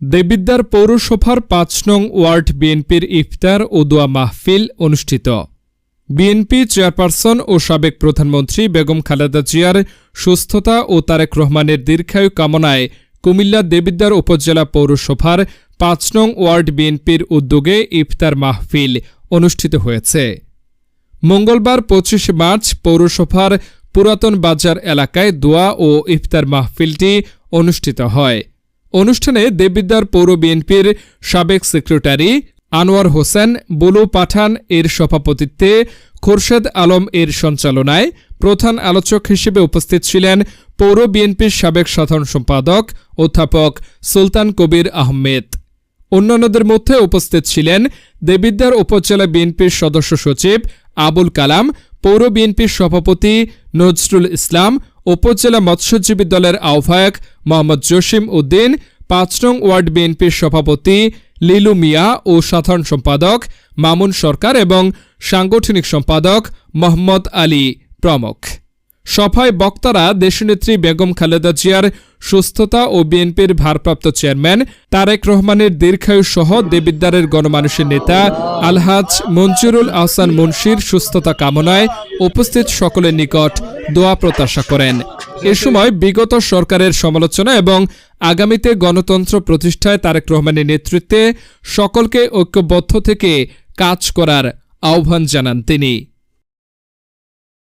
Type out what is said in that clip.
দেবিদ্যার পৌরসভার পাঁচ নং ওয়ার্ড বিএনপির ইফতার ও দোয়া মাহফিল অনুষ্ঠিত। বিএনপি চেয়ারপারসন ও সাবেক প্রধানমন্ত্রী বেগম খালেদা জিয়ার সুস্থতা ও তারেক রহমানের দীর্ঘায়ু কামনায় কুমিল্লা দেবিদ্যার উপজেলা পৌরসভার পাঁচ নং ওয়ার্ড বিএনপির উদ্যোগে ইফতার মাহফিল অনুষ্ঠিত হয়েছে। মঙ্গলবার পঁচিশ মার্চ পৌরসভার পুরাতন বাজার এলাকায় দোয়া ও ইফতার মাহফিলটি অনুষ্ঠিত হয়। অনুষ্ঠানে দেববিদ্যার পৌর বিএনপির সাবেক সেক্রেটারি আনোয়ার হোসেন, বুলু পাঠান এর সভাপতিত্বে খোরশেদ আলম এর সঞ্চালনায় প্রধান আলোচক হিসেবে উপস্থিত ছিলেন পৌর বিএনপির সাবেক সাধারণ সম্পাদক অধ্যাপক সুলতান কবির আহমেদ। অন্যান্যদের মধ্যে উপস্থিত ছিলেন দেবিদ্যার উপজেলা বিএনপির সদস্য সচিব আবুল কালাম, পৌর বিএনপির সভাপতি নজরুল ইসলাম, উপজেলা মৎস্যজীবী দলের আহ্বায়ক মোহাম্মদ জসিম উদ্দিন, পাঁচ নং ওয়ার্ড বিএনপির সভাপতি লিলু মিয়া ও সাধারণ সম্পাদক মামুন সরকার এবং সাংগঠনিক সম্পাদক মোহাম্মদ আলী প্রমুখ। সভায় বক্তারা দেশনেত্রী বেগম খালেদা জিয়ার সুস্থতা ও বিএনপির ভারপ্রাপ্ত চেয়ারম্যান তারেক রহমানের দীর্ঘায়ু সহ দেবিদ্বারের গণমানুষের নেতা আলহাজ মঞ্জুরুল আহসান মুন্সির সুস্থতা কামনায় উপস্থিত সকলের নিকট দোয়া প্রত্যাশা করেন। এ সময় বিগত সরকারের সমালোচনা এবং আগামীতে গণতন্ত্র প্রতিষ্ঠায় তারেক রহমানের নেতৃত্বে সকলকে ঐক্যবদ্ধ থেকে কাজ করার আহ্বান জানান তিনি।